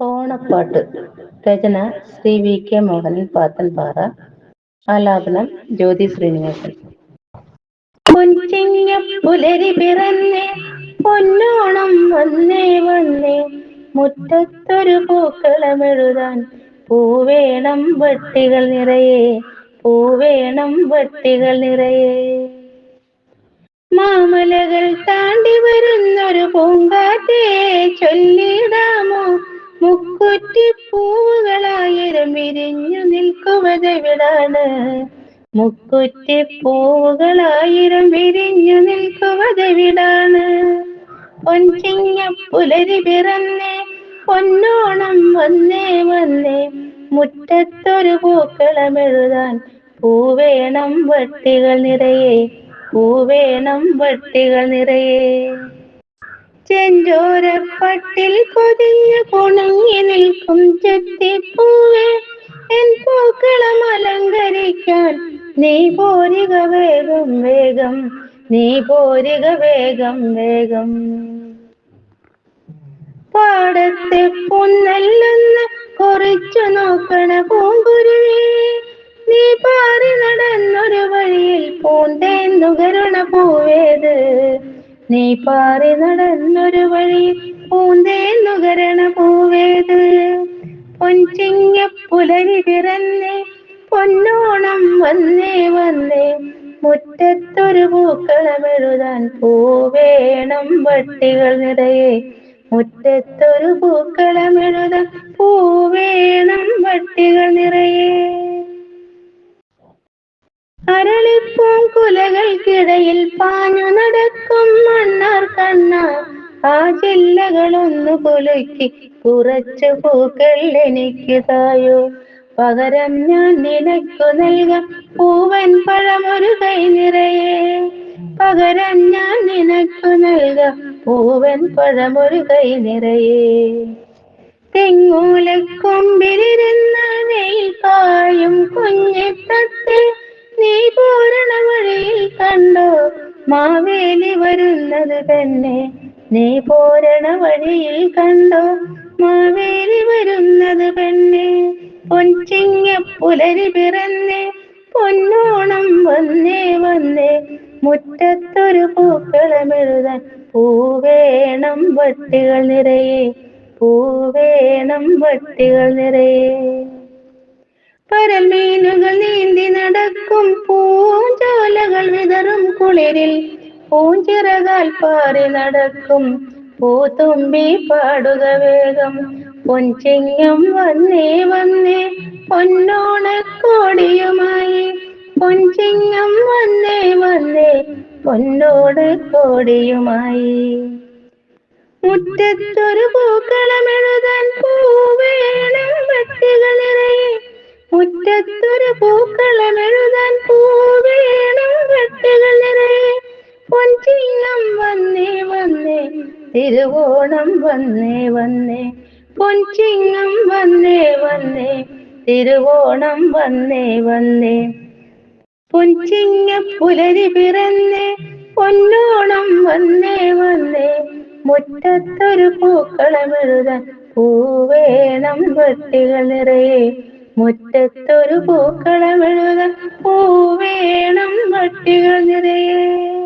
ഓണപ്പാട്ട്. രചന Shri V K Mohanan Pathanpara ആലാപനം ജ്യോതി ശ്രീനിവാസൻ. മുൻചിങ്ങ പുലരി പിറന്നേ പൊന്നോണം വന്നേ വന്നേ. മുറ്റത്തൊരു പൂക്കളമെഴുതാൻ പൂവേണം വട്ടികൾ നിറയെ പൂവേണം വട്ടികൾ നിറയെ. മാമലകൾ താണ്ടി വരുന്നൊരു പൂങ്കാറ്റേ ചൊല്ലിടാമോ മുക്കുറ്റി പൂവുകളായിരം വിരിഞ്ഞു നിൽക്കുവതെവിടാണ് വിടാണ് പൂവുകളായിരം വിരിഞ്ഞു നിൽക്കുവതെവിടാണ് പൊൻചിങ്ങ പുലരി പിറന്നേ പൊന്നോണം വന്നേ വന്നേ. മുറ്റത്തൊരു പൂക്കളമെഴുതാൻ പൂവേണം വട്ടികൾ നിറയെ പൂവേണം വട്ടികൾ നിറയെ. ചെഞ്ചോരപ്പട്ടിൽ പൊതിഞ്ഞു കുണങ്ങി നിൽക്കും ചെത്തിപ്പൂവേ. എൻ പൂക്കളം അലങ്കരിക്കാൻ നീ പോരുക വേഗം വേഗം നീ പോരുക വേഗം വേഗം. പാടത്തെ പൊന്നല്ലെന്ന് കുറിച്ചു നോക്കണ പൂങ്കുരുവേ നീ പാറി നടന്നൊരു വഴിയിൽ പൂന്തേൻ നുകരണ പൂവേത്. നീ പാറി നടന്നൊരു വഴി പൂന്തേ നുകരണ പൂവേത്. പൊൻചിങ്ങ പുലരി പിറന്നേ പൊന്നോണം വന്നേ വന്നേ. മുറ്റത്തൊരു പൂക്കളമെഴുതാൻ പൂവേണം വട്ടികൾ നിറയെ. മുറ്റത്തൊരു പൂക്കളമെഴുതാൻ പൂവേണം വട്ടികൾ നിറയെ. അരളിപ്പൂം കുലകൾക്കിടയിൽ പാഞ്ഞു നടക്കും മണ്ണാർ കണ്ണ ആ ജില്ലകളൊന്നു കുലുക്കി കുറച്ചു പൂക്കൾ എനിക്ക് തായോ. പകരം ഞാൻ നിനക്കു നൽകാം പൂവൻ പഴമൊരു കൈ നിറയെ. പകരം ഞാൻ നിനക്കു നൽകാം പൂവൻ പഴമൊരു കൈ നിറയെ. തെങ്ങൂലക്കൊമ്പിലിരുന്ന വെയിൽ പായും കുഞ്ഞിത്തത്തെ നീ പൂരണ വഴിയിൽ കണ്ടോ? മാവേലി വരുന്നത് തന്നെ. നീ പോരണ കണ്ടോ? മാവേലി വരുന്നത് പെണ്ണെ പൊൻചിങ്ങ പുലരി പിറന്നേ പൊന്നോണം വന്നേ വന്നേ. മുറ്റത്തൊരു പൂക്കളമെഴുതാൻ പൂവേണം വട്ടികൾ നിറയെ പൂവേണം വട്ടികൾ നിറയെ. പരമീനുകൾ നടക്കും പൂഞ്ചോലകൾ വിതറും കുളിരിൽ പൂഞ്ചിറകാൽ പാറി നടക്കും. പൂത്തുമ്പി പാടുക വേഗം. പൊൻചിങ്ങം വന്നേ വന്നേ പൊന്നോണക്കോടിയുമായി. പൊൻചിങ്ങം വന്നേ വന്നേ പൊന്നോട് കോടിയുമായി. മുറ്റത്തൊരു പൂക്കളമെഴുതാൻ പൂവേണം വട്ടികൾ നിറയെ. മുറ്റത്തൊരു പൂക്കളമെഴുതാൻ പൂവേണം വട്ടികൾ നിറയെ പൊൻചിങ്ങം വന്നേ വന്നേ തിരുവോണം വന്നേ വന്നേ. പൊൻചിങ്ങം വന്നേ വന്നേ തിരുവോണം വന്നേ വന്നേ. പൊൻചിങ്ങ പുലരി പിറന്നേ പൊന്നോണം വന്നേ വന്നേ. മുറ്റത്തൊരു പൂക്കളമെഴുതാൻ പൂവേണം വട്ടികൾ നിറയെ. മുറ്റത്തൊരു പൂ പൂവേണം വട്ടികൾ നിറയെ.